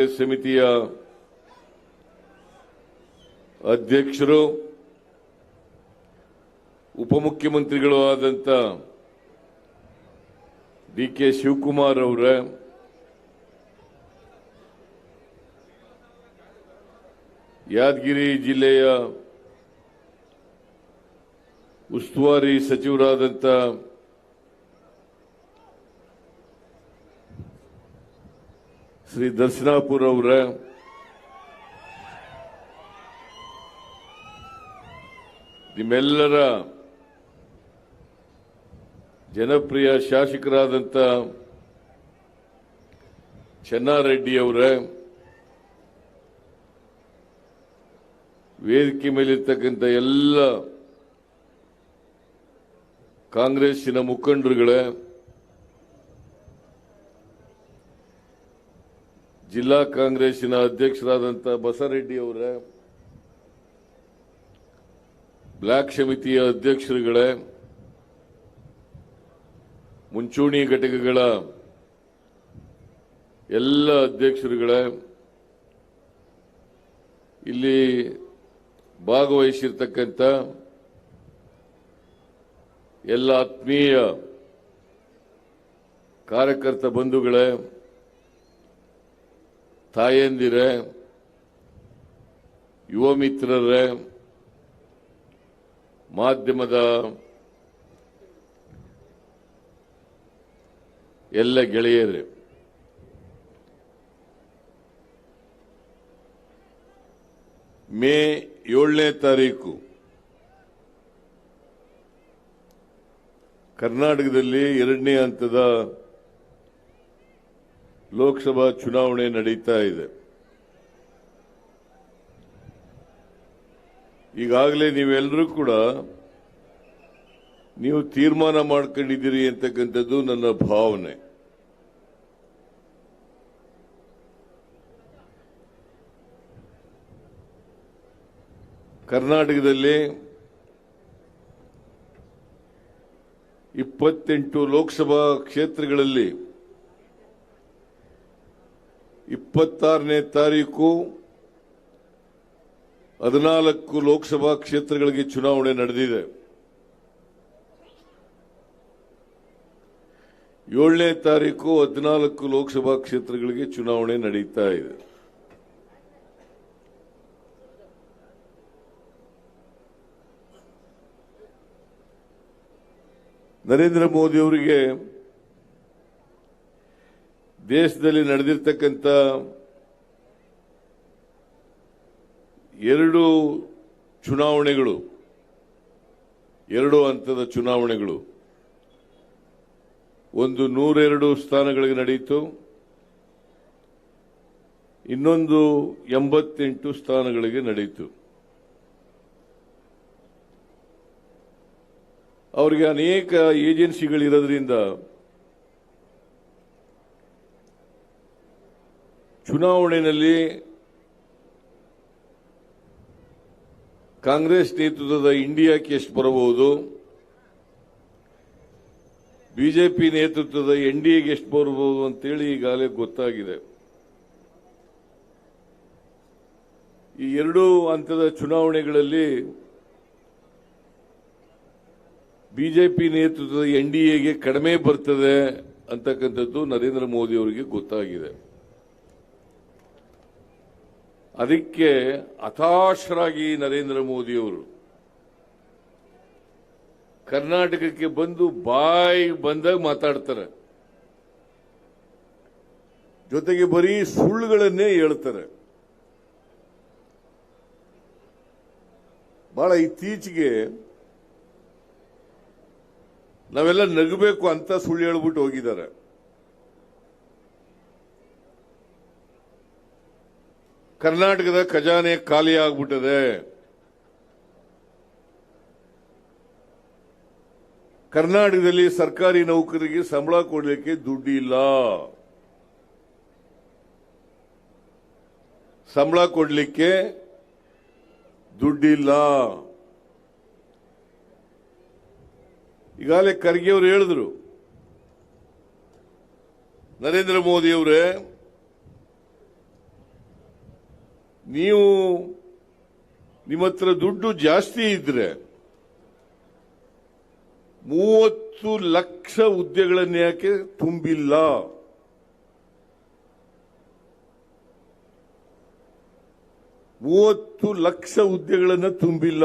ಸಮಿತಿಯ ಅಧ್ಯಕ್ಷರು ಉಪಮುಖ್ಯಮಂತ್ರಿಗಳು ಆದಂತ ಡಿ ಕೆ ಶಿವಕುಮಾರ್ ಅವರ ಯಾದಗಿರಿ ಜಿಲ್ಲೆಯ ಉಸ್ತುವಾರಿ ಸಚಿವರಾದಂಥ ಶ್ರೀ ದರ್ಶನಾಪುರ ಅವರ. ನಿಮ್ಮೆಲ್ಲರ ಜನಪ್ರಿಯ ಶಾಸಕರಾದಂಥ ಚೆನ್ನಾರೆಡ್ಡಿ ಅವರ ವೇದಿಕೆ ಮೇಲಿರ್ತಕ್ಕಂಥ ಎಲ್ಲ ಕಾಂಗ್ರೆಸ್ಸಿನ ಮುಖಂಡರುಗಳೇ ಜಿಲ್ಲಾ ಕಾಂಗ್ರೆಸ್ಸಿನ ಅಧ್ಯಕ್ಷರಾದಂಥ ಬಸರೆಡ್ಡಿ ಅವರ, ಬ್ಲಾಕ್ ಸಮಿತಿಯ ಅಧ್ಯಕ್ಷರುಗಳೇ, ಮುಂಚೂಣಿ ಘಟಕಗಳ ಎಲ್ಲ ಅಧ್ಯಕ್ಷರುಗಳೇ, ಇಲ್ಲಿ ಭಾಗವಹಿಸಿರ್ತಕ್ಕಂಥ ಎಲ್ಲ ಆತ್ಮೀಯ ಕಾರ್ಯಕರ್ತ ಬಂಧುಗಳೇ ತಾಯಂದಿರೇ ಯುವ ಮಿತ್ರರೇ ಮಾಧ್ಯಮದ ಎಲ್ಲ ಗೆಳೆಯರೇ ಮೇ ಏಳನೇ ತಾರೀಕು ಕರ್ನಾಟಕದಲ್ಲಿ ಎರಡನೇ ಹಂತದ ಲೋಕಸಭಾ ಚುನಾವಣೆ ನಡೀತಾ ಇದೆ. ಈಗಾಗಲೇ ನೀವೆಲ್ಲರೂ ಕೂಡ ನೀವು ತೀರ್ಮಾನ ಮಾಡ್ಕೊಂಡಿದ್ದೀರಿ ಅಂತಕ್ಕಂಥದ್ದು ನನ್ನ ಭಾವನೆ. ಕರ್ನಾಟಕದಲ್ಲಿ ಇಪ್ಪತ್ತೆಂಟು ಲೋಕಸಭಾ ಕ್ಷೇತ್ರಗಳಲ್ಲಿ ಇಪ್ಪತ್ತಾರನೇ ತಾರೀಕು ಹದಿನಾಲ್ಕು ಲೋಕಸಭಾ ಕ್ಷೇತ್ರಗಳಿಗೆ ಚುನಾವಣೆ ನಡೆದಿದೆ. ಏಳನೇ ತಾರೀಕು ಹದಿನಾಲ್ಕು ಲೋಕಸಭಾ ಕ್ಷೇತ್ರಗಳಿಗೆ ಚುನಾವಣೆ ನಡೀತಾ ಇದೆ. ನರೇಂದ್ರ ಮೋದಿ ಅವರಿಗೆ ದೇಶದಲ್ಲಿ ನಡೆದಿರ್ತಕ್ಕಂಥ ಎರಡು ಚುನಾವಣೆಗಳು, ಎರಡು ಹಂತದ ಚುನಾವಣೆಗಳು, ಒಂದು ನೂರೆರಡು ಸ್ಥಾನಗಳಿಗೆ ನಡೆಯಿತು. ಇನ್ನೊಂದು ಎಂಬತ್ತೆಂಟು ಸ್ಥಾನಗಳಿಗೆ ನಡೆಯಿತು. ಅವರಿಗೆ ಅನೇಕ ಏಜೆನ್ಸಿಗಳಿರೋದ್ರಿಂದ ಚುನಾವಣೆಯಲ್ಲಿ ಕಾಂಗ್ರೆಸ್ ನೇತೃತ್ವದ ಇಂಡಿಯಾಕ್ಕೆ ಎಷ್ಟು ಬರಬಹುದು? ಬಿಜೆಪಿ ನೇತೃತ್ವದ ಎನ್ ಡಿ ಎಗೆ ಎಷ್ಟು ಬರಬಹುದು ಅಂತೇಳಿ ಈಗಾಗಲೇ ಗೊತ್ತಾಗಿದೆ. ಈ ಎರಡೂ ಹಂತದ ಚುನಾವಣೆಗಳಲ್ಲಿ ಬಿಜೆಪಿ ನೇತೃತ್ವದ ಎನ್ ಡಿ ಕಡಿಮೆ ಬರ್ತದೆ ಅಂತಕ್ಕಂಥದ್ದು ನರೇಂದ್ರ ಮೋದಿ ಅವರಿಗೆ ಗೊತ್ತಾಗಿದೆ. ಅದಕ್ಕೆ ಹತಾಶರಾಗಿ ನರೇಂದ್ರ ಮೋದಿಯವರು ಕರ್ನಾಟಕಕ್ಕೆ ಬಂದು ಬಾಯಿ ಬಂದಾಗ ಮಾತಾಡ್ತಾರೆ. ಜೊತೆಗೆ ಬರೀ ಸುಳ್ಳುಗಳನ್ನೇ ಹೇಳ್ತಾರೆ. ಬಹಳ ಇತ್ತೀಚೆಗೆ ನಾವೆಲ್ಲ ನಗಬೇಕು ಅಂತ ಸುಳ್ಳು ಹೇಳ್ಬಿಟ್ಟು ಹೋಗಿದ್ದಾರೆ. ಕರ್ನಾಟಕದ ಖಜಾನೆ ಖಾಲಿ ಆಗ್ಬಿಟ್ಟದೆ. ಕರ್ನಾಟಕದಲ್ಲಿ ಸರ್ಕಾರಿ ನೌಕರಿಗೆ ಸಂಬಳ ಕೊಡಲಿಕ್ಕೆ ದುಡ್ಡಿಲ್ಲ. ಸಂಬಳ ಕೊಡಲಿಕ್ಕೆ ದುಡ್ಡಿಲ್ಲ. ಈಗಾಗಲೇ ಖರ್ಗೆ ಅವರು ಹೇಳಿದ್ರು. ನರೇಂದ್ರ ಮೋದಿ ಅವರೇ ನೀವು ನಿಮ್ಮ ಹತ್ರ ದುಡ್ಡು ಜಾಸ್ತಿ ಇದ್ರೆ ಮೂವತ್ತು ಲಕ್ಷ ಹುದ್ದೆಗಳನ್ನು ಯಾಕೆ ತುಂಬಿಲ್ಲ? ಮೂವತ್ತು ಲಕ್ಷ ಹುದ್ದೆಗಳನ್ನು ತುಂಬಿಲ್ಲ.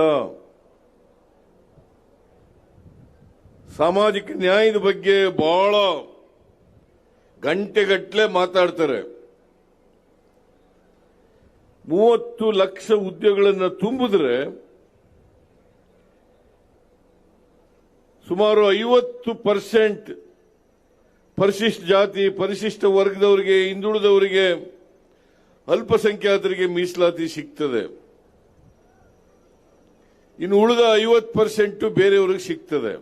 ಸಾಮಾಜಿಕ ನ್ಯಾಯದ ಬಗ್ಗೆ ಬಹಳ ಗಂಟೆಗಟ್ಟಲೆ ಮಾತಾಡ್ತಾರೆ. ಮೂವತ್ತು ಲಕ್ಷ ಹುದ್ದೆಗಳನ್ನು ತುಂಬಿದ್ರೆ ಸುಮಾರು ಐವತ್ತು ಪರ್ಸೆಂಟ್ ಪರಿಶಿಷ್ಟ ಜಾತಿ, ಪರಿಶಿಷ್ಟ ವರ್ಗದವರಿಗೆ, ಹಿಂದುಳಿದವರಿಗೆ ಅಲ್ಪಸಂಖ್ಯಾತರಿಗೆ ಮೀಸಲಾತಿ ಸಿಗ್ತದೆ. ಇನ್ನು ಉಳಿದ ಐವತ್ತು ಪರ್ಸೆಂಟ್ ಬೇರೆಯವ್ರಿಗೆ ಸಿಗ್ತದೆ.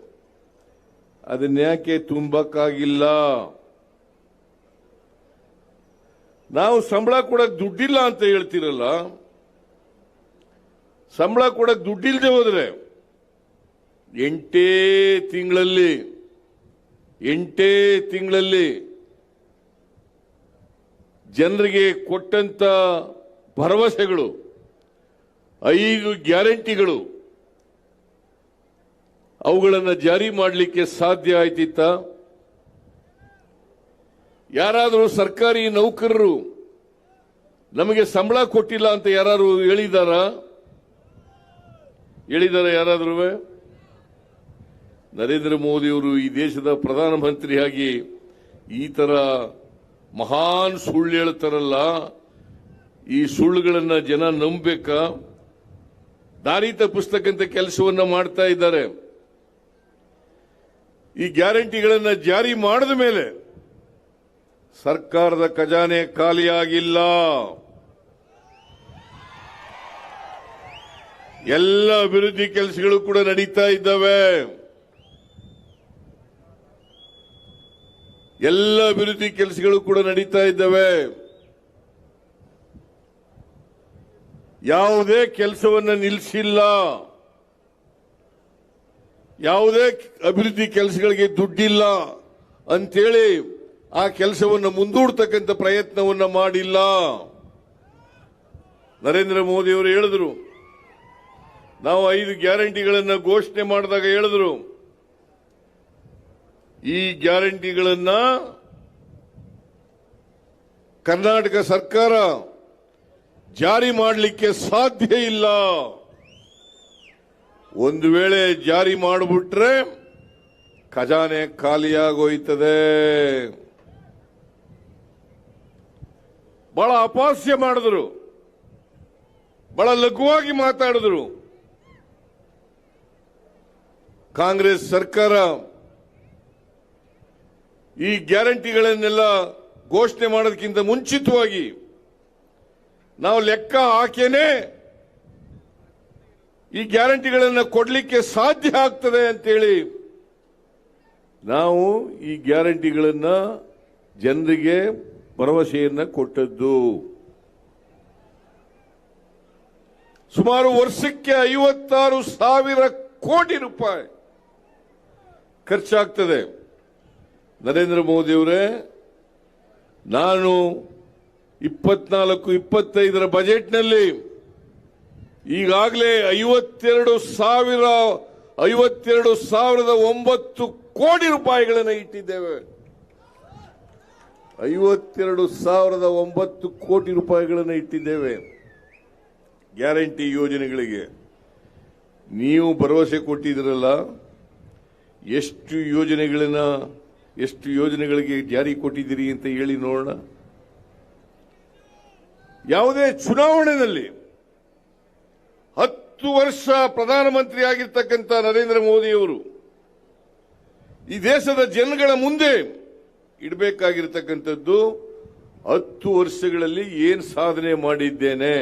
ಅದನ್ನ ಯಾಕೆ ತುಂಬಕ್ಕಾಗಿಲ್ಲ ನಾವು ಸಂಬಳ ಕೊಡಕ್ ದುಡ್ಡಿಲ್ಲ ಅಂತ ಹೇಳ್ತಿರಲ್ಲ? ಸಂಬಳ ಕೊಡಕ್ ದುಡ್ಡಿಲ್ಲದೆ ಹೋದ್ರೆ ಎಂಟೇ ತಿಂಗಳಲ್ಲಿ ಎಂಟೇ ತಿಂಗಳಲ್ಲಿ ಜನರಿಗೆ ಕೊಟ್ಟಂತ ಭರವಸೆಗಳು, ಐದು ಗ್ಯಾರಂಟಿಗಳು ಅವುಗಳನ್ನು ಜಾರಿ ಮಾಡಲಿಕ್ಕೆ ಸಾಧ್ಯ ಆಯ್ತಿತ್ತ? ಯಾರಾದರೂ ಸರ್ಕಾರಿ ನೌಕರರು ನಮಗೆ ಸಂಬಳ ಕೊಟ್ಟಿಲ್ಲ ಅಂತ ಯಾರು ಹೇಳಿದಾರ? ಹೇಳಿದಾರ ಯಾರಾದರೂ? ನರೇಂದ್ರ ಮೋದಿಯವರು ಈ ದೇಶದ ಪ್ರಧಾನಮಂತ್ರಿಯಾಗಿ ಈ ತರ ಮಹಾನ್ ಸುಳ್ಳು ಹೇಳ್ತಾರಲ್ಲ, ಈ ಸುಳ್ಳುಗಳನ್ನ ಜನ ನಂಬೇಕಾ ದಾರಿ ತಪ್ಪಿಸ್ತಕ್ಕಂಥ ಕೆಲಸವನ್ನ ಮಾಡ್ತಾ ಇದ್ದಾರೆ. ಈ ಗ್ಯಾರಂಟಿಗಳನ್ನ ಜಾರಿ ಮಾಡಿದ ಮೇಲೆ ಸರ್ಕಾರದ ಖಜಾನೆ ಖಾಲಿಯಾಗಿಲ್ಲ. ಎಲ್ಲ ಅಭಿವೃದ್ಧಿ ಕೆಲಸಗಳು ಕೂಡ ನಡೀತಾ ಇದ್ದಾವೆ. ಎಲ್ಲ ಅಭಿವೃದ್ಧಿ ಕೆಲಸಗಳು ಕೂಡ ನಡೀತಾ ಇದ್ದಾವೆ. ಯಾವುದೇ ಕೆಲಸವನ್ನ ನಿಲ್ಲಿಸಿಲ್ಲ ಯಾವುದೇ ಅಭಿವೃದ್ಧಿ ಕೆಲಸಗಳಿಗೆ ದುಡ್ಡಿಲ್ಲ. ಅಂತೇಳಿ ಆ ಕೆಲಸವನ್ನು ಮುಂದೂಡ್ತಕ್ಕಂಥ ಪ್ರಯತ್ನವನ್ನು ಮಾಡಿಲ್ಲ. ನರೇಂದ್ರ ಮೋದಿ ಅವರು ಹೇಳಿದ್ರು. ನಾವು ಐದು ಗ್ಯಾರಂಟಿಗಳನ್ನು ಘೋಷಣೆ ಮಾಡಿದಾಗ ಹೇಳಿದ್ರು. ಈ ಗ್ಯಾರಂಟಿಗಳನ್ನ ಕರ್ನಾಟಕ ಸರ್ಕಾರ ಜಾರಿ ಮಾಡಲಿಕ್ಕೆ ಸಾಧ್ಯ ಇಲ್ಲ. ಒಂದು ವೇಳೆ ಜಾರಿ ಮಾಡಿಬಿಟ್ರೆ ಖಜಾನೆ ಖಾಲಿಯಾಗೋಯ್ತದೆ. ಬಹಳ ಅಪಾಸ್ಯ ಮಾಡಿದ್ರು. ಬಹಳ ಲಘುವಾಗಿ ಮಾತಾಡಿದ್ರು. ಕಾಂಗ್ರೆಸ್ ಸರ್ಕಾರ ಈ ಗ್ಯಾರಂಟಿಗಳನ್ನೆಲ್ಲ ಘೋಷಣೆ ಮಾಡೋದಕ್ಕಿಂತ ಮುಂಚಿತವಾಗಿ ನಾವು ಲೆಕ್ಕ ಹಾಕೇನೆ ಈ ಗ್ಯಾರಂಟಿಗಳನ್ನು ಕೊಡಲಿಕ್ಕೆ ಸಾಧ್ಯ ಆಗ್ತದೆ ಅಂತೇಳಿ ನಾವು ಈ ಗ್ಯಾರಂಟಿಗಳನ್ನು ಜನರಿಗೆ ಭರವಸೆಯನ್ನ ಕೊಟ್ಟದ್ದು. ಸುಮಾರು ವರ್ಷಕ್ಕೆ ಐವತ್ತಾರು ಸಾವಿರ ಕೋಟಿ ರೂಪಾಯಿ ಖರ್ಚಾಗ್ತದೆ. ನರೇಂದ್ರ ಮೋದಿಯವರೇ, ನಾನು ಇಪ್ಪತ್ನಾಲ್ಕು, ಇಪ್ಪತ್ತೈದರ ಬಜೆಟ್ನಲ್ಲಿ ಈಗಾಗಲೇ ಐವತ್ತೆರಡು ಸಾವಿರ, ಐವತ್ತೆರಡು ಸಾವಿರದ ಒಂಬತ್ತು ಕೋಟಿ ರೂಪಾಯಿಗಳನ್ನು ಇಟ್ಟಿದ್ದೇವೆ. ಐವತ್ತೆರಡು ಸಾವಿರದ ಒಂಬತ್ತು ಕೋಟಿ ರೂಪಾಯಿಗಳನ್ನು ಇಟ್ಟಿದ್ದೇವೆ. ಗ್ಯಾರಂಟಿ ಯೋಜನೆಗಳಿಗೆ. ನೀವು ಭರವಸೆ ಕೊಟ್ಟಿದ್ರಲ್ಲ ಎಷ್ಟು ಯೋಜನೆಗಳನ್ನ, ಎಷ್ಟು ಯೋಜನೆಗಳಿಗೆ ಜಾರಿ ಕೊಟ್ಟಿದ್ದೀರಿ ಅಂತ ಹೇಳಿ ನೋಡೋಣ. ಯಾವುದೇ ಚುನಾವಣೆಯಲ್ಲಿ ಹತ್ತು ವರ್ಷ ಪ್ರಧಾನಮಂತ್ರಿ ಆಗಿರ್ತಕ್ಕಂಥ ನರೇಂದ್ರ ಮೋದಿಯವರು ಈ ದೇಶದ ಜನಗಳ ಮುಂದೆ ಇಡಬೇಕಾಗಿರ್ತಕ್ಕಂಥದ್ದು ಹತ್ತು ವರ್ಷಗಳಲ್ಲಿ ಏನ್ ಸಾಧನೆ ಮಾಡಿದ್ದೇನೆ.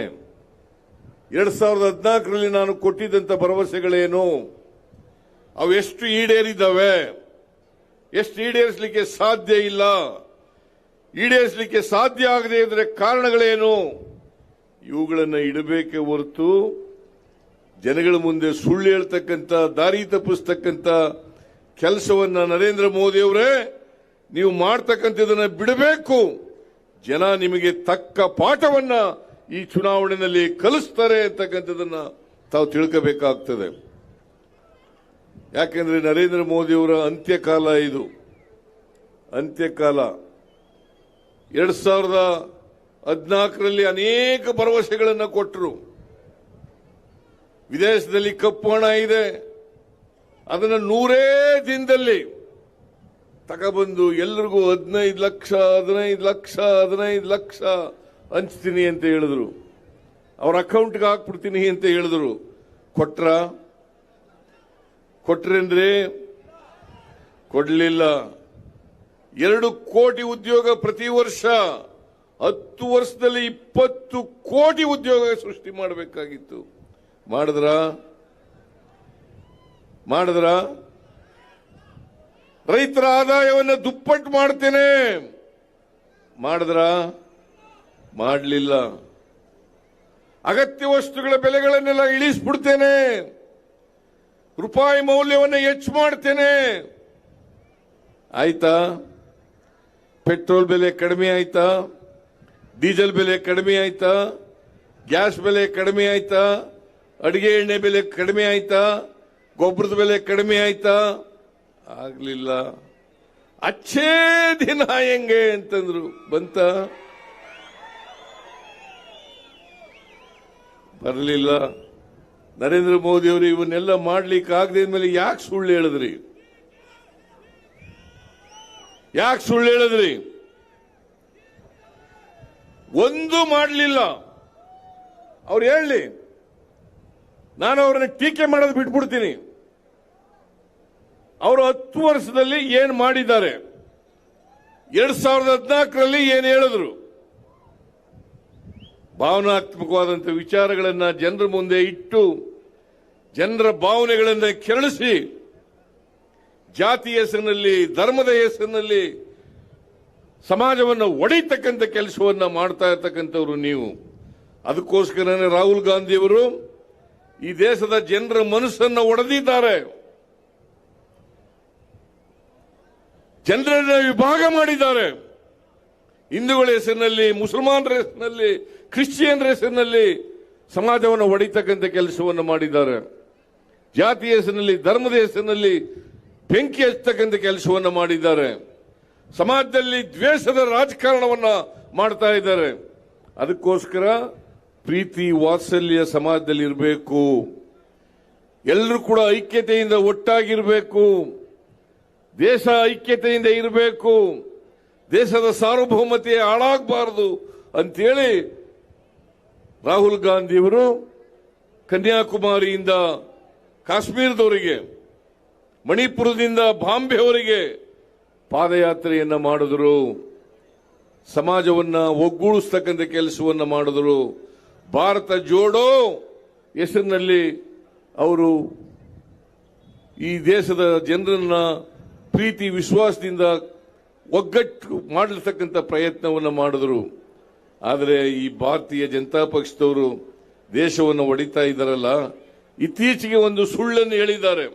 ಎರಡ್ ಸಾವಿರದ ಹದಿನಾಲ್ಕರಲ್ಲಿ ನಾನು ಕೊಟ್ಟಿದ್ದಂಥ ಭರವಸೆಗಳೇನು? ಅವು ಎಷ್ಟು ಈಡೇರಿದ್ದಾವೆ ಎಷ್ಟು ಈಡೇರಿಸಲಿಕ್ಕೆ ಸಾಧ್ಯ ಇಲ್ಲ? ಈಡೇರಿಸಲಿಕ್ಕೆ ಸಾಧ್ಯ ಆಗದೆ ಇದ್ರೆ ಕಾರಣಗಳೇನು? ಇವುಗಳನ್ನು ಇಡಬೇಕೆ ಹೊರತು ಜನಗಳ ಮುಂದೆ ಸುಳ್ಳು ಹೇಳ್ತಕ್ಕಂಥ, ದಾರಿ ತಪ್ಪಿಸ್ತಕ್ಕಂಥ ಕೆಲಸವನ್ನ ನರೇಂದ್ರ ಮೋದಿ ಅವರೇ ನೀವು ಮಾಡ್ತಕ್ಕಂಥದನ್ನ ಬಿಡಬೇಕು. ಜನ ನಿಮಗೆ ತಕ್ಕ ಪಾಠವನ್ನ ಈ ಚುನಾವಣೆಯಲ್ಲಿ ಕಲಿಸ್ತಾರೆ ಅಂತಕ್ಕಂಥದನ್ನ ತಾವು ತಿಳ್ಕೋಬೇಕಾಗ್ತದೆ. ಯಾಕೆಂದ್ರೆ ನರೇಂದ್ರ ಮೋದಿಯವರ ಅಂತ್ಯಕಾಲ ಇದು. ಅಂತ್ಯಕಾಲ. ಎರಡ್ ಸಾವಿರದ ಹದಿನಾಲ್ಕರಲ್ಲಿ ಅನೇಕ ಭರವಸೆಗಳನ್ನು ಕೊಟ್ಟರು ವಿದೇಶದಲ್ಲಿ ಕಪ್ಪು ಹಣ ಇದೆ. ಅದನ್ನು ನೂರೇ ದಿನದಲ್ಲಿ ತಗೊಬಂದು ಎಲ್ರಿಗೂ ಹದಿನೈದು ಲಕ್ಷ ಹದಿನೈದು ಲಕ್ಷ ಹದಿನೈದು ಲಕ್ಷ ಹಂಚ್ತೀನಿ ಅಂತ ಹೇಳಿದ್ರು. ಅವ್ರ ಅಕೌಂಟ್ಗೆ ಹಾಕ್ಬಿಡ್ತೀನಿ ಅಂತ ಹೇಳಿದ್ರು. ಕೊಟ್ರ? ಕೊಟ್ರೇನ್ರಿ ಕೊಡ್ಲಿಲ್ಲ. ಎರಡು ಕೋಟಿ ಉದ್ಯೋಗ ಪ್ರತಿ ವರ್ಷ. ಹತ್ತು ವರ್ಷದಲ್ಲಿ ಇಪ್ಪತ್ತು ಕೋಟಿ ಉದ್ಯೋಗ ಸೃಷ್ಟಿ ಮಾಡಬೇಕಾಗಿತ್ತು. ಮಾಡಿದ್ರ? ಮಾಡಿದ್ರ? ರೈತರ ಆದಾಯವನ್ನು ದುಪ್ಪಟ್ಟು ಮಾಡ್ತೇನೆ. ಮಾಡಿದ್ರ? ಮಾಡಲಿಲ್ಲ. ಅಗತ್ಯ ವಸ್ತುಗಳ ಬೆಲೆಗಳನ್ನೆಲ್ಲ ಇಳಿಸ್ಬಿಡ್ತೇನೆ. ರೂಪಾಯಿ ಮೌಲ್ಯವನ್ನು ಹೆಚ್ಚು ಮಾಡ್ತೇನೆ. ಆಯ್ತಾ? ಪೆಟ್ರೋಲ್ ಬೆಲೆ ಕಡಿಮೆ ಆಯ್ತಾ? ಡೀಸೆಲ್ ಬೆಲೆ ಕಡಿಮೆ ಆಯ್ತಾ? ಗ್ಯಾಸ್ ಬೆಲೆ ಕಡಿಮೆ ಆಯ್ತಾ? ಅಡಿಗೆ ಎಣ್ಣೆ ಬೆಲೆ ಕಡಿಮೆ ಆಯ್ತಾ? ಗೊಬ್ಬರದ ಬೆಲೆ ಕಡಿಮೆ ಆಯ್ತಾ? ಆಗ್ಲಿಲ್ಲ. ಅಚ್ಚೇ ದಿನ ಹೆಂಗೆ ಅಂತಂದ್ರು. ಬಂತ? ಬರಲಿಲ್ಲ. ನರೇಂದ್ರ ಮೋದಿ ಅವರು ಇವನ್ನೆಲ್ಲ ಮಾಡ್ಲಿಕ್ಕೆ ಆಗದೆ ಮೇಲೆ ಯಾಕೆ ಸುಳ್ಳು ಹೇಳಿದ್ರಿ? ಯಾಕೆ ಸುಳ್ಳು ಹೇಳಿದ್ರಿ? ಒಂದು ಮಾಡಲಿಲ್ಲ. ಅವ್ರು ಹೇಳಲಿ ನಾನು ಅವ್ರನ್ನ ಟೀಕೆ ಮಾಡೋದು ಬಿಟ್ಬಿಡ್ತೀನಿ. ಅವರು ಹತ್ತು ವರ್ಷದಲ್ಲಿ ಏನ್ ಮಾಡಿದ್ದಾರೆ? ಎರಡ್ ಸಾವಿರದ ಹದಿನಾಲ್ಕರಲ್ಲಿ ಏನ್ ಹೇಳಿದ್ರು? ಭಾವನಾತ್ಮಕವಾದಂಥ ವಿಚಾರಗಳನ್ನ ಜನರ ಮುಂದೆ ಇಟ್ಟು, ಜನರ ಭಾವನೆಗಳನ್ನ ಕೆರಳಿಸಿ, ಜಾತಿ ಹೆಸರಿನಲ್ಲಿ, ಧರ್ಮದ ಹೆಸರಿನಲ್ಲಿ ಸಮಾಜವನ್ನು ಒಡೆಯತಕ್ಕಂಥ ಕೆಲಸವನ್ನ ಮಾಡ್ತಾ ಇರ್ತಕ್ಕಂಥವ್ರು ನೀವು. ಅದಕ್ಕೋಸ್ಕರನೇ ರಾಹುಲ್ ಗಾಂಧಿಯವರು ಈ ದೇಶದ ಜನರ ಮನಸ್ಸನ್ನು ಒಡೆದಿದ್ದಾರೆ. ಜನರನ್ನ ವಿಭಾಗ ಮಾಡಿದ್ದಾರೆ. ಹಿಂದೂಗಳ ಹೆಸರಿನಲ್ಲಿ, ಮುಸಲ್ಮಾನರ ಹೆಸರಿನಲ್ಲಿ, ಕ್ರಿಶ್ಚಿಯನ್ರ ಹೆಸರಿನಲ್ಲಿ ಸಮಾಜವನ್ನು ಹೊಡಿತಕ್ಕಂಥ ಕೆಲಸವನ್ನು ಮಾಡಿದ್ದಾರೆ. ಜಾತಿ ಹೆಸರಿನಲ್ಲಿ, ಧರ್ಮದ ಹೆಸರಿನಲ್ಲಿ ಬೆಂಕಿ ಹಚ್ಚತಕ್ಕಂಥ ಕೆಲಸವನ್ನು ಮಾಡಿದ್ದಾರೆ. ಸಮಾಜದಲ್ಲಿ ದ್ವೇಷದ ರಾಜಕಾರಣವನ್ನ ಮಾಡ್ತಾ ಇದ್ದಾರೆ. ಅದಕ್ಕೋಸ್ಕರ ಪ್ರೀತಿ ವಾತ್ಸಲ್ಯ ಸಮಾಜದಲ್ಲಿ ಇರಬೇಕು ಎಲ್ಲರೂ ಕೂಡ ಐಕ್ಯತೆಯಿಂದ ಒಟ್ಟಾಗಿರಬೇಕು. ದೇಶ ಐಕ್ಯತೆಯಿಂದ ಇರಬೇಕು. ದೇಶದ ಸಾರ್ವಭೌಮತೆ ಹಾಳಾಗಬಾರದು ಅಂತೇಳಿ ರಾಹುಲ್ ಗಾಂಧಿಯವರು ಕನ್ಯಾಕುಮಾರಿಯಿಂದ ಕಾಶ್ಮೀರದವರಿಗೆ, ಮಣಿಪುರದಿಂದ ಬಾಂಬೆವರೆಗೆ ಪಾದಯಾತ್ರೆಯನ್ನು ಮಾಡಿದರು. ಸಮಾಜವನ್ನ ಒಗ್ಗೂಡಿಸ್ತಕ್ಕಂಥ ಕೆಲಸವನ್ನು ಮಾಡಿದರು. ಭಾರತ ಜೋಡೋ ಹೆಸರಿನಲ್ಲಿ ಅವರು ಈ ದೇಶದ ಜನರನ್ನ ಪ್ರೀತಿ, ವಿಶ್ವಾಸದಿಂದ ಒಗ್ಗಟ್ಟು ಮಾಡಲ್ತಕ್ಕಂಥ ಪ್ರಯತ್ನವನ್ನು ಮಾಡಿದ್ರು. ಆದರೆ ಈ ಭಾರತೀಯ ಜನತಾ ಪಕ್ಷದವರು ದೇಶವನ್ನು ಒಡಿತಾ ಇದ್ದಾರಲ್ಲ, ಇತ್ತೀಚೆಗೆ ಒಂದು ಸುಳ್ಳನ್ನು ಹೇಳಿದ್ದಾರೆ.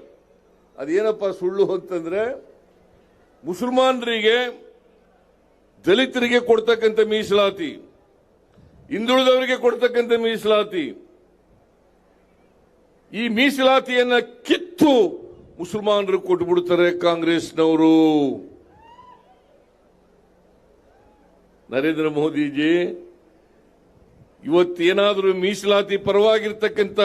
ಅದೇನಪ್ಪ ಸುಳ್ಳು ಅಂತಂದ್ರೆ, ಮುಸಲ್ಮಾನರಿಗೆ, ದಲಿತರಿಗೆ ಕೊಡ್ತಕ್ಕಂಥ ಮೀಸಲಾತಿ, ಹಿಂದುಳಿದವರಿಗೆ ಕೊಡ್ತಕ್ಕಂಥ ಮೀಸಲಾತಿ, ಈ ಮೀಸಲಾತಿಯನ್ನ ಕಿತ್ತು ಮುಸಲ್ಮಾನರು ಕೊಟ್ಬಿಡ್ತಾರೆ ಕಾಂಗ್ರೆಸ್ನವರು. ನರೇಂದ್ರ ಮೋದಿಜಿ ಇವತ್ತೇನಾದರೂ ಮೀಸಲಾತಿ ಪರವಾಗಿರ್ತಕ್ಕಂಥ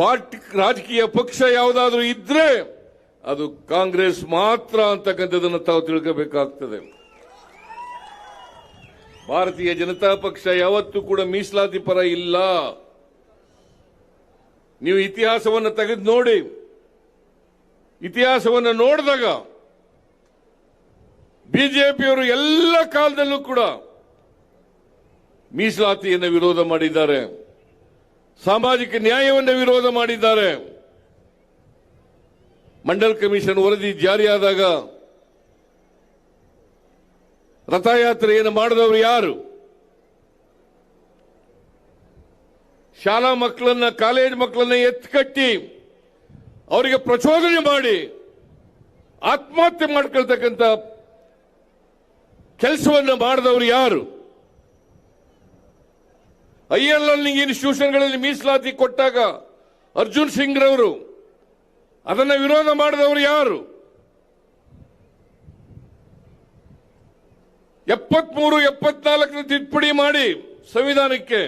ಪಾರ್ಟಿ, ರಾಜಕೀಯ ಪಕ್ಷ ಯಾವುದಾದ್ರೂ ಇದ್ರೆ ಅದು ಕಾಂಗ್ರೆಸ್ ಮಾತ್ರ ಅಂತಕ್ಕಂಥದ್ದನ್ನು ತಾವು ತಿಳ್ಕೋಬೇಕಾಗ್ತದೆ. ಭಾರತೀಯ ಜನತಾ ಪಕ್ಷ ಯಾವತ್ತೂ ಕೂಡ ಮೀಸಲಾತಿ ಪರ ಇಲ್ಲ. ನೀವು ಇತಿಹಾಸವನ್ನು ತೆಗೆದು ನೋಡಿ. ಇತಿಹಾಸವನ್ನು ನೋಡಿದಾಗ ಬಿಜೆಪಿಯವರು ಎಲ್ಲ ಕಾಲದಲ್ಲೂ ಕೂಡ ಮೀಸಲಾತಿಯನ್ನು ವಿರೋಧ ಮಾಡಿದ್ದಾರೆ. ಸಾಮಾಜಿಕ ನ್ಯಾಯವನ್ನು ವಿರೋಧ ಮಾಡಿದ್ದಾರೆ. ಮಂಡಲ್ ಕಮಿಷನ್ ವರದಿ ಜಾರಿಯಾದಾಗ ರಥಯಾತ್ರೆಯನ್ನು ಮಾಡಿದವರು ಯಾರು? ಶಾಲಾ ಮಕ್ಕಳನ್ನ, ಕಾಲೇಜ್ ಮಕ್ಕಳನ್ನ ಎತ್ಕಟ್ಟಿ ಅವರಿಗೆ ಪ್ರಚೋದನೆ ಮಾಡಿ ಆತ್ಮಹತ್ಯೆ ಮಾಡ್ಕೊಳ್ತಕ್ಕಂಥ ಕೆಲಸವನ್ನು ಮಾಡಿದವರು ಯಾರು? ಐ ಎಲ್ ಲರ್ನಿಂಗ್ ಇನ್ಸ್ಟಿಟ್ಯೂಷನ್ಗಳಲ್ಲಿ ಮೀಸಲಾತಿ ಕೊಟ್ಟಾಗ ಅರ್ಜುನ್ ಸಿಂಗ್ ರವರು ಅದನ್ನು ವಿರೋಧ ಮಾಡಿದವರು ಯಾರು? ಎಪ್ಪತ್ಮೂರು, ಎಪ್ಪತ್ನಾಲ್ಕನ ತಿದ್ದುಪಡಿ ಮಾಡಿ ಸಂವಿಧಾನಕ್ಕೆ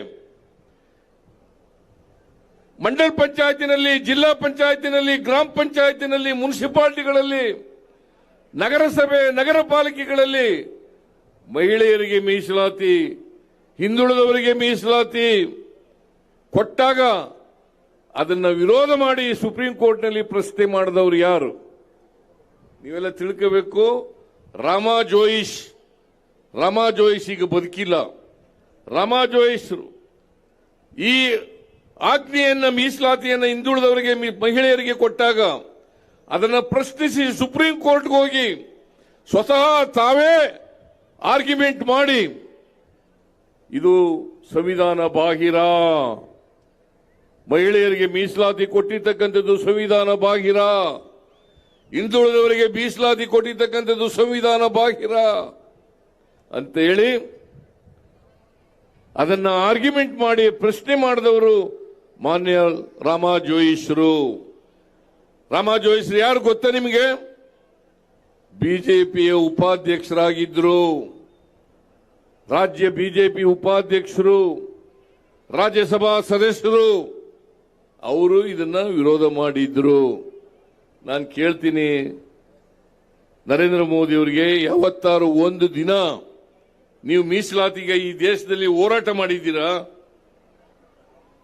ಮಂಡಲ್ ಪಂಚಾಯತಿನಲ್ಲಿ, ಜಿಲ್ಲಾ ಪಂಚಾಯತಿನಲ್ಲಿ, ಗ್ರಾಮ ಪಂಚಾಯತಿನಲ್ಲಿ, ಮುನ್ಸಿಪಾಲಿಟಿಗಳಲ್ಲಿ, ನಗರಸಭೆ, ನಗರ ಪಾಲಿಕೆಗಳಲ್ಲಿ ಮಹಿಳೆಯರಿಗೆ ಮೀಸಲಾತಿ, ಹಿಂದುಳಿದವರಿಗೆ ಮೀಸಲಾತಿ ಕೊಟ್ಟಾಗ ಅದನ್ನ ವಿರೋಧ ಮಾಡಿ ಸುಪ್ರೀಂ ಕೋರ್ಟ್ನಲ್ಲಿ ಪ್ರಶ್ನೆ ಮಾಡಿದವರು ಯಾರು? ನೀವೆಲ್ಲ ತಿಳ್ಕೋಬೇಕು. ರಾಮಾ ಜೋಯಿಶ್, ರಾಮಾ ಜೋಯಿಸ್ ಈಗ ಬದುಕಿಲ್ಲ. ರಾಮಾ ಜೋಯಿಶ್ರು ಈ ಆಜ್ಞೆಯನ್ನ ಮೀಸಲಾತಿಯನ್ನ ಹಿಂದುಳಿದವರಿಗೆ ಮಹಿಳೆಯರಿಗೆ ಕೊಟ್ಟಾಗ ಅದನ್ನ ಪ್ರಶ್ನಿಸಿ ಸುಪ್ರೀಂ ಕೋರ್ಟ್ಗೆ ಹೋಗಿ ಸ್ವತಃ ತಾವೇ ಆರ್ಗ್ಯುಮೆಂಟ್ ಮಾಡಿ, ಇದು ಸಂವಿಧಾನ ಬಾಹಿರ. ಮಹಿಳೆಯರಿಗೆ ಮೀಸಲಾತಿ ಕೊಟ್ಟಿರ್ತಕ್ಕಂಥದ್ದು ಸಂವಿಧಾನ ಬಾಹಿರ. ಹಿಂದುಳಿದವರಿಗೆ ಮೀಸಲಾತಿ ಕೊಟ್ಟಿರ್ತಕ್ಕಂಥದ್ದು ಸಂವಿಧಾನ ಬಾಹಿರ. ಅಂತ ಹೇಳಿ ಅದನ್ನ ಆರ್ಗ್ಯುಮೆಂಟ್ ಮಾಡಿ ಪ್ರಶ್ನೆ ಮಾಡಿದವರು ಮಾನ್ಯ ರಾಮ ಜೋಯಿಶ್ರು ರಾಮ ಜೋಯಿಶ್ರು ಯಾರು ಗೊತ್ತಾ ನಿಮಗೆ? ಬಿಜೆಪಿಯ ಉಪಾಧ್ಯಕ್ಷರಾಗಿದ್ದರು ರಾಜ್ಯ ಬಿಜೆಪಿ ಉಪಾಧ್ಯಕ್ಷರು. ರಾಜ್ಯಸಭಾ ಸದಸ್ಯರು. ಅವರು ಇದನ್ನ ವಿರೋಧ ಮಾಡಿದ್ರು. ನಾನು ಕೇಳ್ತೀನಿ, ನರೇಂದ್ರ ಮೋದಿ ಅವರಿಗೆ ಯಾವತ್ತಾರು ಒಂದು ದಿನ ನೀವು ಮೀಸಲಾತಿಗೆ ಈ ದೇಶದಲ್ಲಿ ಹೋರಾಟ ಮಾಡಿದ್ದೀರಾ?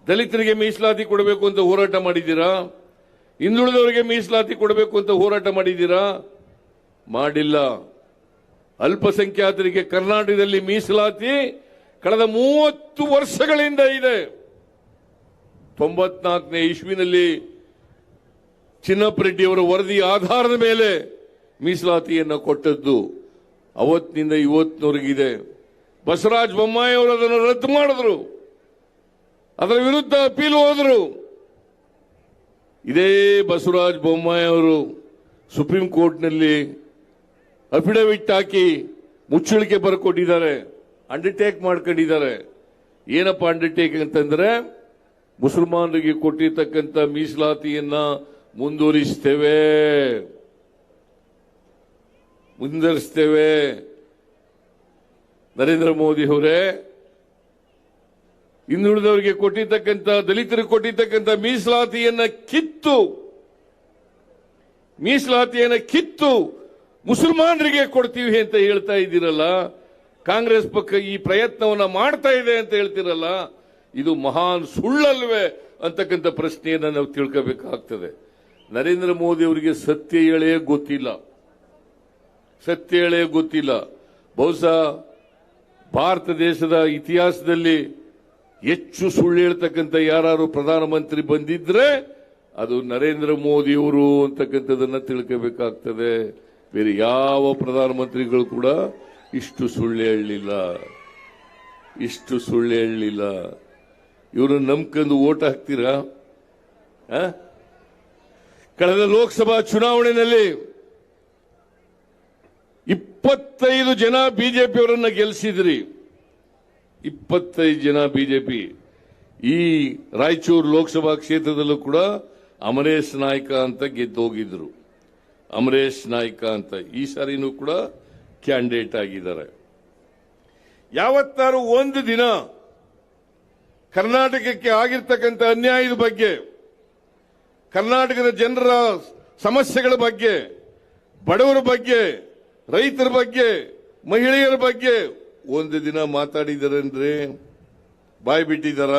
ದಲಿತರಿಗೆ ಮೀಸಲಾತಿ ಕೊಡಬೇಕು ಅಂತ ಹೋರಾಟ ಮಾಡಿದ್ದೀರಾ? ಹಿಂದುಳಿದವರಿಗೆ ಮೀಸಲಾತಿ ಕೊಡಬೇಕು ಅಂತ ಹೋರಾಟ ಮಾಡಿದ್ದೀರಾ? ಮಾಡಿಲ್ಲ. ಅಲ್ಪಸಂಖ್ಯಾತರಿಗೆ ಕರ್ನಾಟಕದಲ್ಲಿ ಮೀಸಲಾತಿ ಕಳೆದ ಮೂವತ್ತು ವರ್ಷಗಳಿಂದ ಇದೆ. ತೊಂಬತ್ನಾಲ್ಕನೇ ಇಸ್ವಿನಲ್ಲಿ ಚಿನ್ನಪ್ಪರೆಡ್ಡಿಯವರ ವರದಿ ಆಧಾರದ ಮೇಲೆ ಮೀಸಲಾತಿಯನ್ನು ಕೊಟ್ಟದ್ದು ಅವತ್ತಿನಿಂದ ಇವತ್ತಿನವರೆಗಿದೆ. ಬಸವರಾಜ ಬೊಮ್ಮಾಯಿ ಅವರು ಅದನ್ನು ರದ್ದು ಮಾಡಿದ್ರು. ಅದರ ವಿರುದ್ಧ ಅಪೀಲ್ ಹೋದರು. ಇದೇ ಬಸವರಾಜ ಬೊಮ್ಮಾಯಿ ಅವರು ಸುಪ್ರೀಂ ಕೋರ್ಟ್ನಲ್ಲಿ ಅಫಿಡವಿಟ್ ಹಾಕಿ ಮುಚ್ಚಳಿಕೆ ಬರ್ಕೊಂಡಿದ್ದಾರೆ ಅಂಡರ್ಟೇಕ್ ಮಾಡ್ಕೊಂಡಿದ್ದಾರೆ. ಏನಪ್ಪ ಅಂಡರ್ಟೇಕ್ ಅಂತಂದ್ರೆ ಮುಸಲ್ಮಾನರಿಗೆ ಕೊಟ್ಟಿರ್ತಕ್ಕಂಥ ಮೀಸಲಾತಿಯನ್ನ ಮುಂದುವರಿಸ್ತೇವೆ. ಮುಂದರಿಸ್ತೇವೆ ನರೇಂದ್ರ ಮೋದಿ ಅವರೇ ಹಿಂದುಳಿದವರಿಗೆ ಕೊಟ್ಟಿರ್ತಕ್ಕಂಥ, ದಲಿತರಿಗೆ ಕೊಟ್ಟಿರ್ತಕ್ಕಂಥ ಮೀಸಲಾತಿಯನ್ನ ಕಿತ್ತು ಮೀಸಲಾತಿಯನ್ನ ಕಿತ್ತು ಮುಸಲ್ಮಾನರಿಗೆ ಕೊಡ್ತೀವಿ ಅಂತ ಹೇಳ್ತಾ ಇದ್ದೀರಲ್ಲ, ಕಾಂಗ್ರೆಸ್ ಪಕ್ಷ ಈ ಪ್ರಯತ್ನವನ್ನ ಮಾಡ್ತಾ ಇದೆ ಅಂತ ಹೇಳ್ತಿರಲ್ಲ, ಇದು ಮಹಾನ್ ಸುಳ್ಳಲ್ವೇ ಅಂತಕ್ಕಂಥ ಪ್ರಶ್ನೆಯನ್ನು ನಾವು ತಿಳ್ಕೋಬೇಕಾಗ್ತದೆ. ನರೇಂದ್ರ ಮೋದಿ ಅವರಿಗೆ ಸತ್ಯ ಹೇಳೇ ಗೊತ್ತಿಲ್ಲ. ಸತ್ಯ ಹೇಳೇ ಗೊತ್ತಿಲ್ಲ. ಬಹುಶಃ ಭಾರತ ದೇಶದ ಇತಿಹಾಸದಲ್ಲಿ ಹೆಚ್ಚು ಸುಳ್ಳು ಹೇಳ್ತಕ್ಕಂಥ ಯಾರು ಪ್ರಧಾನಮಂತ್ರಿ ಬಂದಿದ್ರೆ ಅದು ನರೇಂದ್ರ ಮೋದಿಯವರು ಅಂತಕ್ಕಂಥದನ್ನ ತಿಳ್ಕೋಬೇಕಾಗ್ತದೆ. ಬೇರೆ ಯಾವ ಪ್ರಧಾನಮಂತ್ರಿಗಳು ಕೂಡ ಇಷ್ಟು ಸುಳ್ಳು ಹೇಳಲಿಲ್ಲ ಇಷ್ಟು ಸುಳ್ಳು ಹೇಳಲಿಲ್ಲ ಇವರು ನಂಬ್ಕೊಂಡು ಓಟ್ ಹಾಕ್ತೀರಾ? ಕಳೆದ ಲೋಕಸಭಾ ಚುನಾವಣೆಯಲ್ಲಿ ಇಪ್ಪತ್ತೈದು ಜನ ಬಿಜೆಪಿಯವರನ್ನ ಗೆಲ್ಲಿಸಿದ್ರಿ ಇಪ್ಪತ್ತೈದು ಜನ ಬಿಜೆಪಿ ಈ ರಾಯಚೂರು ಲೋಕಸಭಾ ಕ್ಷೇತ್ರದಲ್ಲೂ ಕೂಡ ಅಮರೇಶ್ ನಾಯ್ಕ ಅಂತ ಗೆದ್ದು ಹೋಗಿದ್ರು ಅಮರೇಶ್ ನಾಯ್ಕ ಅಂತ ಈ ಸಾರಿನೂ ಕೂಡ ಕ್ಯಾಂಡಿಡೇಟ್ ಆಗಿದ್ದಾರೆ. ಯಾವತ್ತಾರು ಒಂದು ದಿನ ಕರ್ನಾಟಕಕ್ಕೆ ಆಗಿರ್ತಕ್ಕಂಥ ಅನ್ಯಾಯದ ಬಗ್ಗೆ, ಕರ್ನಾಟಕದ ಜನರ ಸಮಸ್ಯೆಗಳ ಬಗ್ಗೆ, ಬಡವರ ಬಗ್ಗೆ, ರೈತರ ಬಗ್ಗೆ, ಮಹಿಳೆಯರ ಬಗ್ಗೆ ಒಂದು ದಿನ ಮಾತಾಡಿದಾರೇನ್ರಿ ಬಾಯಿ ಬಿಟ್ಟಿದಾರ.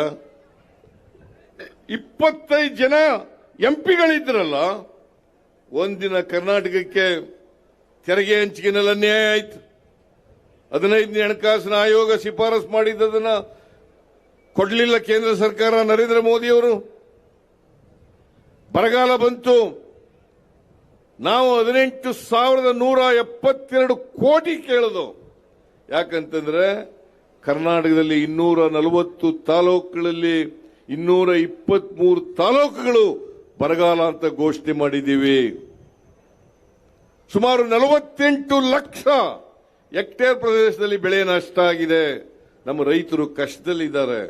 ಇಪ್ಪತ್ತೈದು ಜನ ಎಂಪಿಗಳಿದ್ರಲ್ಲ ಒಂದಿನ ಕರ್ನಾಟಕಕ್ಕೆ ತೆರಿಗೆ ಹಂಚಿಕೆನಲ್ಲಿ ಅನ್ಯಾಯ ಆಯ್ತು. ಹದಿನೈದನೇ ಹಣಕಾಸಿನ ಆಯೋಗ ಶಿಫಾರಸ್ ಮಾಡಿದ್ದದನ್ನ ಕೊಡಲಿಲ್ಲ ಕೇಂದ್ರ ಸರ್ಕಾರ ನರೇಂದ್ರ ಮೋದಿ ಅವರು. ಬರಗಾಲ ಬಂತು. ನಾವು ಹದಿನೆಂಟು ಸಾವಿರದ ನೂರ ಎಪ್ಪತ್ತೆರಡು ಕೋಟಿ ಕೇಳದು ಯಾಕಂತಂದ್ರೆ ಕರ್ನಾಟಕದಲ್ಲಿ ಇನ್ನೂರ ನಲವತ್ತು ತಾಲೂಕುಗಳಲ್ಲಿ ಇನ್ನೂರ ಇಪ್ಪತ್ಮೂರು ತಾಲೂಕುಗಳು ಬರಗಾಲ ಅಂತ ಘೋಷಣೆ ಮಾಡಿದ್ದೀವಿ. ಸುಮಾರು ನಲವತ್ತೆಂಟು ಲಕ್ಷ ಹೆಕ್ಟೇರ್ ಪ್ರದೇಶದಲ್ಲಿ ಬೆಳೆ ನಷ್ಟ ಆಗಿದೆ. ನಮ್ಮ ರೈತರು ಕಷ್ಟದಲ್ಲಿದ್ದಾರೆ.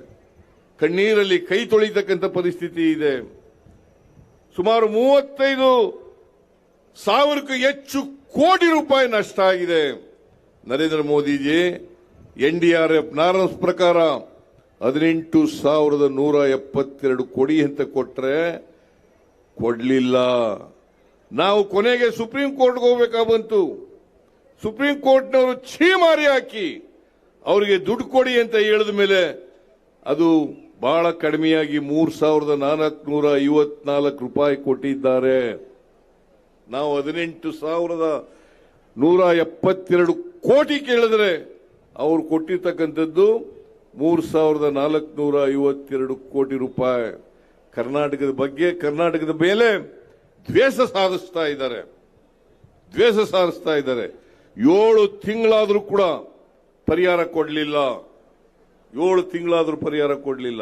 ಕಣ್ಣೀರಲ್ಲಿ ಕೈ ತೊಳಿತಕ್ಕಂಥ ಪರಿಸ್ಥಿತಿ ಇದೆ. ಸುಮಾರು ಮೂವತ್ತೈದು ಸಾವಿರಕ್ಕೂ ಹೆಚ್ಚು ಕೋಟಿ ರೂಪಾಯಿ ನಷ್ಟ ಆಗಿದೆ. ನರೇಂದ್ರ ಮೋದಿಜಿ ಎಫ್ ನಾರನ್ಸ್ ಪ್ರಕಾರ ಹದಿನೆಂಟು ಸಾವಿರದ ನೂರ ಎಪ್ಪತ್ತೆರಡು ಕೊಡಿ ಅಂತ ಕೊಟ್ರೆ ಕೊಡಲಿಲ್ಲ. ನಾವು ಕೊನೆಗೆ ಸುಪ್ರೀಂ ಕೋರ್ಟ್ಗೆ ಹೋಗ್ಬೇಕಾ ಬಂತು ಸುಪ್ರೀಂ ಕೋರ್ಟ್ನವರು ಛೀಮಾರಿ ಹಾಕಿ ಅವರಿಗೆ ದುಡ್ಡು ಕೊಡಿ ಅಂತ ಹೇಳಿದ ಮೇಲೆ ಅದು ಬಹಳ ಕಡಿಮೆಯಾಗಿ ಮೂರು ಸಾವಿರದ ನಾಲ್ಕುನೂರ ಐವತ್ನಾಲ್ಕು ರೂಪಾಯಿ ಕೊಟ್ಟಿದ್ದಾರೆ. ನಾವು ಹದಿನೆಂಟು ಸಾವಿರದ ನೂರ ಎಪ್ಪತ್ತೆರಡು ಕೋಟಿ ಕೇಳಿದ್ರೆ ಅವರು ಕೊಟ್ಟಿರ್ತಕ್ಕಂಥದ್ದು ಮೂರು ಸಾವಿರದ ನಾಲ್ಕುನೂರ ಐವತ್ತೆರಡು ಕೋಟಿ ರೂಪಾಯಿ. ಕರ್ನಾಟಕದ ಬಗ್ಗೆ ಕರ್ನಾಟಕದ ಮೇಲೆ ದ್ವೇಷ ಸಾಧಿಸ್ತಾ ಇದ್ದಾರೆ. ದ್ವೇಷ ಸಾಧಿಸ್ತಾ ಇದ್ದಾರೆ. ಏಳು ತಿಂಗಳಾದರೂ ಕೂಡ ಪರಿಹಾರ ಕೊಡಲಿಲ್ಲ. ಏಳು ತಿಂಗಳಾದರೂ ಪರಿಹಾರ ಕೊಡಲಿಲ್ಲ.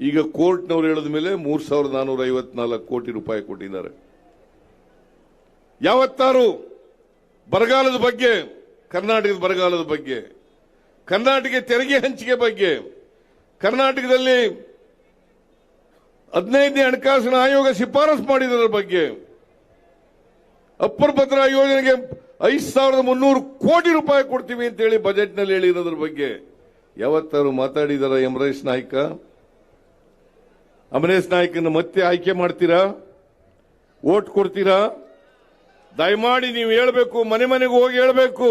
ಈಗ ಕೋರ್ಟ್ನವ್ರು ಹೇಳಿದ ಮೇಲೆ ಮೂರು ಸಾವಿರದ ನಾನೂರ ಐವತ್ನಾಲ್ಕು ಕೋಟಿ ರೂಪಾಯಿ ಕೊಟ್ಟಿದ್ದಾರೆ. ಯಾವತ್ತಾರು ಬರಗಾಲದ ಬಗ್ಗೆ ಕರ್ನಾಟಕದ ಬರಗಾಲದ ಬಗ್ಗೆ ಕರ್ನಾಟಕ ತೆರಿಗೆ ಹಂಚಿಕೆ ಬಗ್ಗೆ, ಕರ್ನಾಟಕದಲ್ಲಿ ಹದಿನೈದನೇ ಹಣಕಾಸಿನ ಆಯೋಗ ಶಿಫಾರಸು ಮಾಡಿದರ ಬಗ್ಗೆ ಅಪ್ಪರ್ ಭದ್ರಾ ಯೋಜನೆಗೆ ಐದು ಸಾವಿರದ ಮುನ್ನೂರು ಕೋಟಿ ರೂಪಾಯಿ ಕೊಡ್ತೀವಿ ಅಂತ ಹೇಳಿ ಬಜೆಟ್ನಲ್ಲಿ ಹೇಳಿರೋದ್ರ ಬಗ್ಗೆ ಯಾವತ್ತಾರು ಮಾತಾಡಿದಾರ ಅಮರೇಶ್ ನಾಯ್ಕ? ಅಮರೇಶ್ ನಾಯ್ಕನ ಮತ್ತೆ ಆಯ್ಕೆ ಮಾಡ್ತೀರಾ? ಓಟ್ ಕೊಡ್ತೀರಾ? ದಯಮಾಡಿ ನೀವು ಹೇಳಬೇಕು, ಮನೆ ಮನೆಗೆ ಹೋಗಿ ಹೇಳ್ಬೇಕು.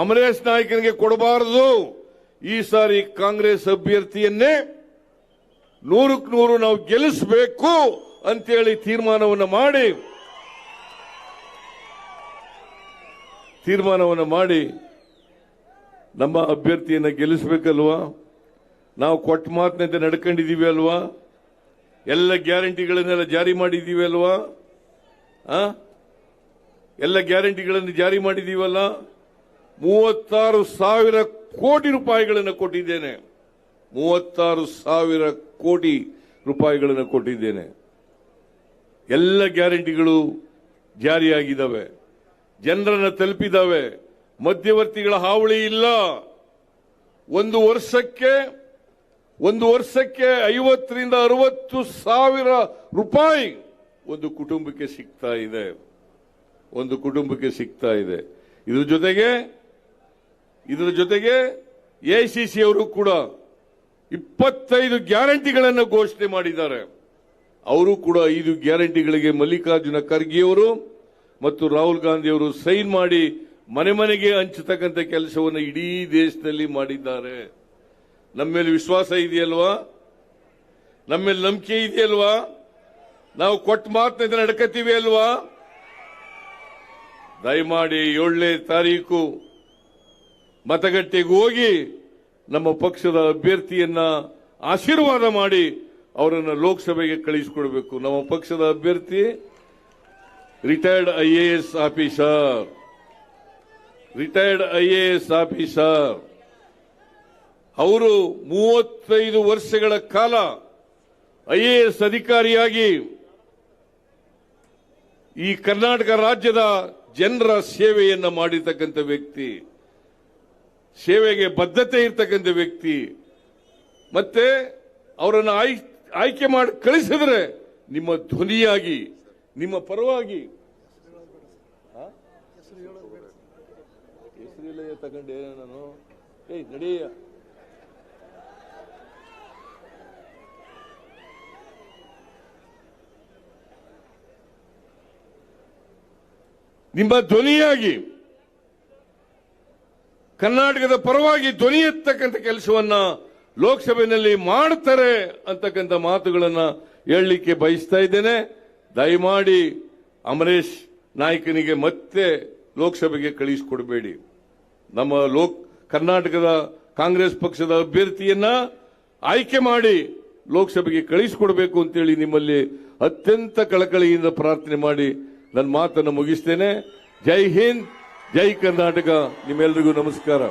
ಅಮರೇಶ್ ನಾಯಕನಿಗೆ ಕೊಡಬಾರದು. ಈ ಸಾರಿ ಕಾಂಗ್ರೆಸ್ ಅಭ್ಯರ್ಥಿಯನ್ನೇ ನೂರಕ್ಕೆ ನೂರು ನಾವು ಗೆಲ್ಲಿಸಬೇಕು ಅಂತೇಳಿ ತೀರ್ಮಾನವನ್ನು ಮಾಡಿ ತೀರ್ಮಾನವನ್ನು ಮಾಡಿ ನಮ್ಮ ಅಭ್ಯರ್ಥಿಯನ್ನು ಗೆಲ್ಲಿಸಬೇಕಲ್ವಾ? ನಾವು ಕೊಟ್ಟ ಮಾತಿನಂತೆ ನಡ್ಕೊಂಡಿದ್ದೀವಿ ಅಲ್ವಾ? ಎಲ್ಲ ಗ್ಯಾರಂಟಿಗಳನ್ನೆಲ್ಲ ಜಾರಿ ಮಾಡಿದ್ದೀವಿ ಅಲ್ವಾ? ಎಲ್ಲ ಗ್ಯಾರಂಟಿಗಳನ್ನು ಜಾರಿ ಮಾಡಿದೀವಲ್ಲ ಮೂವತ್ತಾರು ಸಾವಿರ ಕೋಟಿ ರೂಪಾಯಿಗಳನ್ನು ಕೊಟ್ಟಿದ್ದೇನೆ. ಮೂವತ್ತಾರು ಸಾವಿರ ಕೋಟಿ ರೂಪಾಯಿಗಳನ್ನು ಕೊಟ್ಟಿದ್ದೇನೆ. ಎಲ್ಲ ಗ್ಯಾರಂಟಿಗಳು ಜಾರಿಯಾಗಿದ್ದಾವೆ. ಜನರನ್ನು ತಲುಪಿದ್ದಾವೆ. ಮಧ್ಯವರ್ತಿಗಳ ಹಾವಳಿ ಇಲ್ಲ. ಒಂದು ವರ್ಷಕ್ಕೆ ಒಂದು ವರ್ಷಕ್ಕೆ ಐವತ್ತರಿಂದ ಅರವತ್ತು ಸಾವಿರ ರೂಪಾಯಿ ಒಂದು ಕುಟುಂಬಕ್ಕೆ ಸಿಗ್ತಾ ಇದೆ. ಒಂದು ಕುಟುಂಬಕ್ಕೆ ಸಿಗ್ತಾ ಇದೆ. ಇದ್ರ ಜೊತೆಗೆ ಇದರ ಜೊತೆಗೆ ಎಐಸಿಸಿ ಅವರು ಕೂಡ ಇಪ್ಪತ್ತೈದು ಗ್ಯಾರಂಟಿಗಳನ್ನು ಘೋಷಣೆ ಮಾಡಿದ್ದಾರೆ. ಅವರು ಕೂಡ ಐದು ಗ್ಯಾರಂಟಿಗಳಿಗೆ ಮಲ್ಲಿಕಾರ್ಜುನ ಖರ್ಗೆಯವರು ಮತ್ತು ರಾಹುಲ್ ಗಾಂಧಿ ಅವರು ಸೈನ್ ಮಾಡಿ ಮನೆ ಮನೆಗೆ ಹಂಚತಕ್ಕಂಥ ಕೆಲಸವನ್ನು ಇಡೀ ದೇಶದಲ್ಲಿ ಮಾಡಿದ್ದಾರೆ. ನಮ್ಮ ಮೇಲೆ ವಿಶ್ವಾಸ ಇದೆಯಲ್ವಾ? ನಮ್ಮ ಮೇಲೆ ನಂಬಿಕೆ ಇದೆಯಲ್ವಾ? ನಾವು ಕೊಟ್ಟ ಮಾತಿನಿಂದ ನಡ್ಕತೀವಿ ಅಲ್ವಾ? ದಯಮಾಡಿ ಏಳನೇ ತಾರೀಕು ಮತಗಟ್ಟೆಗೆ ಹೋಗಿ ನಮ್ಮ ಪಕ್ಷದ ಅಭ್ಯರ್ಥಿಯನ್ನ ಆಶೀರ್ವಾದ ಮಾಡಿ ಅವರನ್ನು ಲೋಕಸಭೆಗೆ ಕಳಿಸಿಕೊಡ್ಬೇಕು. ನಮ್ಮ ಪಕ್ಷದ ಅಭ್ಯರ್ಥಿ retired IAS officer retired IAS officer ಅವರು ಮೂವತ್ತೈದು ವರ್ಷಗಳ ಕಾಲ ಐಎಎಸ್ ಅಧಿಕಾರಿಯಾಗಿ ಈ ಕರ್ನಾಟಕ ರಾಜ್ಯದ ಜನರ ಸೇವೆಯನ್ನ ಮಾಡಿರ್ತಕ್ಕಂಥ ವ್ಯಕ್ತಿ. ಸೇವೆಗೆ ಬದ್ಧತೆ ಇರ್ತಕ್ಕಂಥ ವ್ಯಕ್ತಿ, ಮತ್ತೆ ಅವರನ್ನು ಆಯ್- ಆಯ್ಕೆ ಮಾಡಿ ಕಳಿಸಿದ್ರೆ ನಿಮ್ಮ ಧ್ವನಿಯಾಗಿ, ನಿಮ್ಮ ಪರವಾಗಿ. ತಗೊಂಡೆ ಏಯ್ ನಡೆಯ ನಿಮ್ಮ ಧ್ವನಿಯಾಗಿ. ಕರ್ನಾಟಕದ ಪರವಾಗಿ ಧ್ವನಿ ಎತ್ತಕ್ಕಂಥ ಕೆಲಸವನ್ನ ಲೋಕಸಭೆಯಲ್ಲಿ ಮಾಡ್ತಾರೆ ಅಂತಕ್ಕಂಥ ಮಾತುಗಳನ್ನ ಹೇಳಲಿಕ್ಕೆ ಬಯಸ್ತಾ ಇದ್ದೇನೆ. ದಯಮಾಡಿ ಅಮರೇಶ್ ನಾಯ್ಕನಿಗೆ ಮತ್ತೆ ಲೋಕಸಭೆಗೆ ಕಳಿಸಿಕೊಡಬೇಡಿ. ನಮ್ಮ ಲೋಕ್, ಕರ್ನಾಟಕದ ಕಾಂಗ್ರೆಸ್ ಪಕ್ಷದ ಅಭ್ಯರ್ಥಿಯನ್ನ ಆಯ್ಕೆ ಮಾಡಿ ಲೋಕಸಭೆಗೆ ಕಳಿಸಿಕೊಡಬೇಕು ಅಂತೇಳಿ ನಿಮ್ಮಲ್ಲಿ ಅತ್ಯಂತ ಕಳಕಳಿಯಿಂದ ಪ್ರಾರ್ಥನೆ ಮಾಡಿ ನನ್ನ ಮಾತನ್ನು ಮುಗಿಸ್ತೇನೆ. ಜೈ ಹಿಂದ್. ಜೈ ಕರ್ನಾಟಕ ನಿಮ್ಮೆಲ್ಲರಿಗೂ ನಮಸ್ಕಾರ.